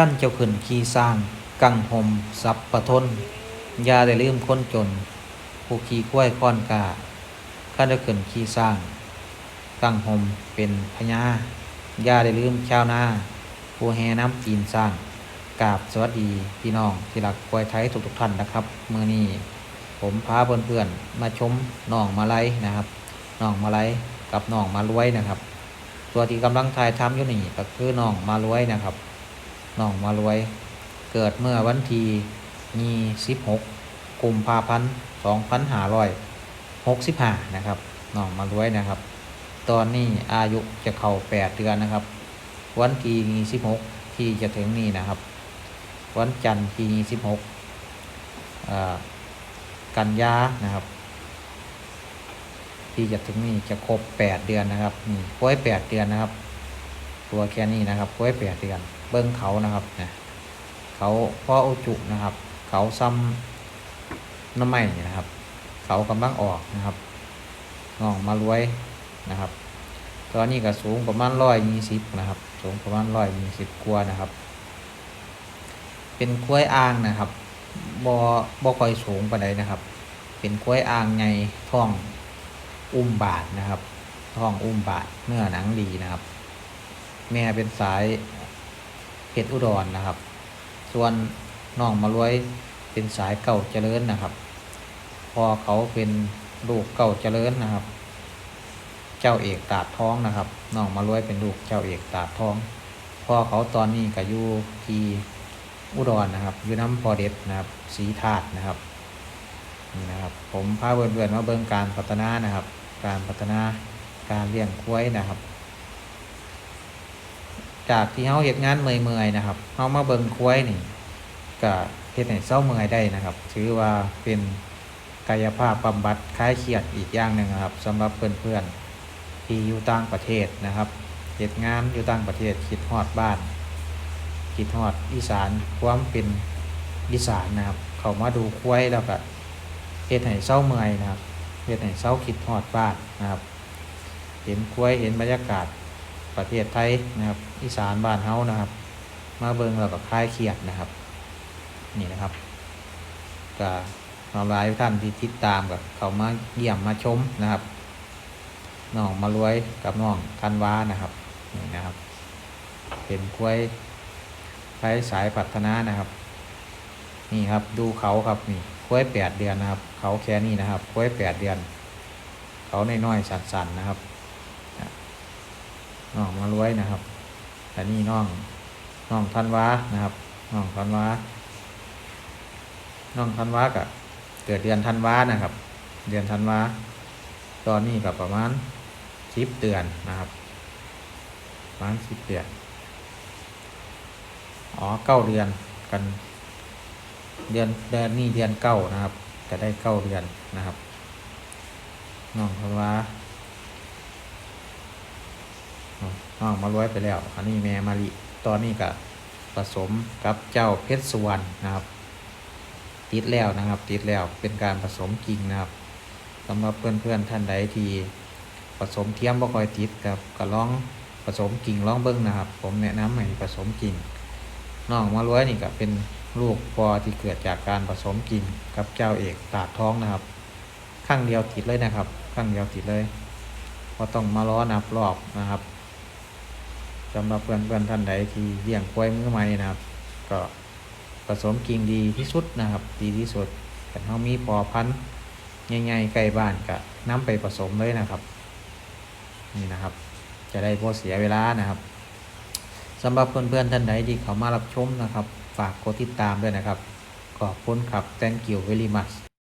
ขั้นเจ้าขึ้นขี่สร้าง กังหมสับประทนอยาได้ลืมคนจน ผู้ขี่กล้วยค้อนกาขั้นเจ้าขึ้นขี่สร้าง กังหมเป็นพญาอยาได้ลืมชาวนาผู้แห่น้ำจีนสร้างกราบสวัสดีพี่น้องที่รักกล้วยไทยทุกๆท่านนะครับเมื่อนี้ผมพาเพื่อนๆมาชมน้องมาไลนะครับน้องมาไลกับน้องมารวยนะครับ ตัวที่กำลังถ่ายทำอยู่นี่ก็คือน้องมารวยนะครับ น้องมารวย เกิดเมื่อวันที่ยี่สิบหกกุมภาพันธ์สองพันหาร้อยหกสิบห้านะครับน้องมารวยนะครับ ตอนนี้อายุจะเข้าแปดเดือนนะครับ วันที่ยี่สิบหกที่จะถึงนี่นะครับ วันจันทร์ที่ยี่สิบหกกันยานะครับ ที่จะถึงนี่จะครบแปดเดือนนะครับนี่กล้วยแปดเดือนนะครับ ตัวแค่นี้นะครับกล้วยแปดเดือน เบิ้งเขานะครับนะเขาพ่อโอจุนะครับ เขาซ้ำน้ำไหม่นะครับ เขากำลังออกนะครับน้องมารวยนะครับตอนนี้ก็สูงประมาณร้อยยี่สิบนะครับ สูงประมาณร้อยยี่สิบกว่านะครับ เป็นกล้วยอ่างนะครับบ่บ่ค่อยสูงปานใดนะครับ เป็นกล้วยอ่างไงท้องอุ้มบาทนะครับท้องอุ้มบาทเนื้อหนังดีนะครับ แม่เป็นสายเพชรอุดรนะครับ ส่วนน้องมารวยเป็นสายเก่าเจริญนะครับ พอเขาเป็นลูกเก่าเจริญนะครับ เจ้าเอกตาดท้องนะครับน้องมารวยเป็นลูกเจ้าเอกตาดท้องพ่อเขาตอนนี้ก็อยู่ที่อุดรนะครับอยู่น้ำพอเด็ดนะครับสีถาดนะครับนี่นะครับ ผมพาเพื่อนๆมาเบิ่งการพัฒนานะครับ การพัฒนาการเลี้ยงควายนะครับ จากที่เฮาเฮ็ดงานเมื่อยๆนะครับเฮามาเบิ่งควายนี่ก็เฮ็ดให้เศร้าเมื่อยได้นะครับ ถือว่าเป็นกายภาพบำบัดคลายเครียดอีกอย่างหนึ่งครับสำหรับเพื่อนๆที่อยู่ต่างประเทศนะครับเฮ็ดงานอยู่ต่างประเทศคิดฮอดบ้านคิดฮอดอีสานความเป็นอีสานนะครับ เขามาดูควยแล้วก็เฮ็ดให้เศร้าเมื่อยนะครับเฮ็ดให้เศร้าคิดฮอดบ้านนะครับ เห็นกล้วยเห็นบรรยากาศ ประเทศไทยนะครับอีสานบ้านเฮานะครับ มาเบิงแล้วก็คลายเครียดนะครับ นี่นะครับก็ขอหลายท่านที่ติดตามกับเขามาเยี่ยมมาชมนะครับน้องมารวยกับน้องทันว้านะครับนี่นะครับ เป็นกล้วยไทยสายพัฒนานะครับ นี่ครับดูเขาครับนี่กล้วยแปดเดือนนะครับ เขาแค่นี้นะครับกล้วยแปดเดือน เขาน้อยๆสันๆนะครับ น้องมารวยนะครับแต่นี่น้องน้องทันวานะครับน้องทันวาน้องทันวากะเกิดเดือนทันวานะครับ เดือนทันวาตอนนี้กับประมาณสิบเดือนนะครับประมาณสิบเดือนอ๋อเก้าเดือนกัน เดือนเดือนนี้เดือนเก้านะครับ จะได้เก้าเดือนนะครับน้องเพราะว่า น้องมารวยไปแล้ว อันนี้แม่มาริตอนนี้ก็ผสมกับเจ้าเพชรสุวรรณนะครับ ติดแล้วนะครับ ติดแล้วเป็นการผสมกิ่งนะครับสำหรับเพื่อนๆท่านใดที่ผสมเทียมบ่คอยติดกับก็ลองผสมกิ่งลองเบิ้งนะครับ ผมแนะนำให้ผสมกิ่งน้องมารวยนี่ก็เป็นลูกปอที่เกิดจากการผสมกินกับเจ้าเอกตาดท้องนะครับ ข้างเดียวติดเลยนะครับ ข้างเดียวติดเลยก็ต้องมาล้อนับรอบนะครับ สำหรับเพื่อนเพื่อนท่านใดที่เลี้ยงควายมือใหม่นะครับ ก็ผสมกิ่งดีที่สุดนะครับ ดีที่สุดแต่เขามีปอพันธุ์ใหญ่ๆใกล้บ้านก็นำไปผสมเลยนะครับ นี่นะครับ จะได้พอเสียเวลานะครับสำหรับเพื่อนๆท่านใดที่เขามารับชมนะครับ ฝากกดติดตามด้วยนะครับขอบคุณครับ thank you very much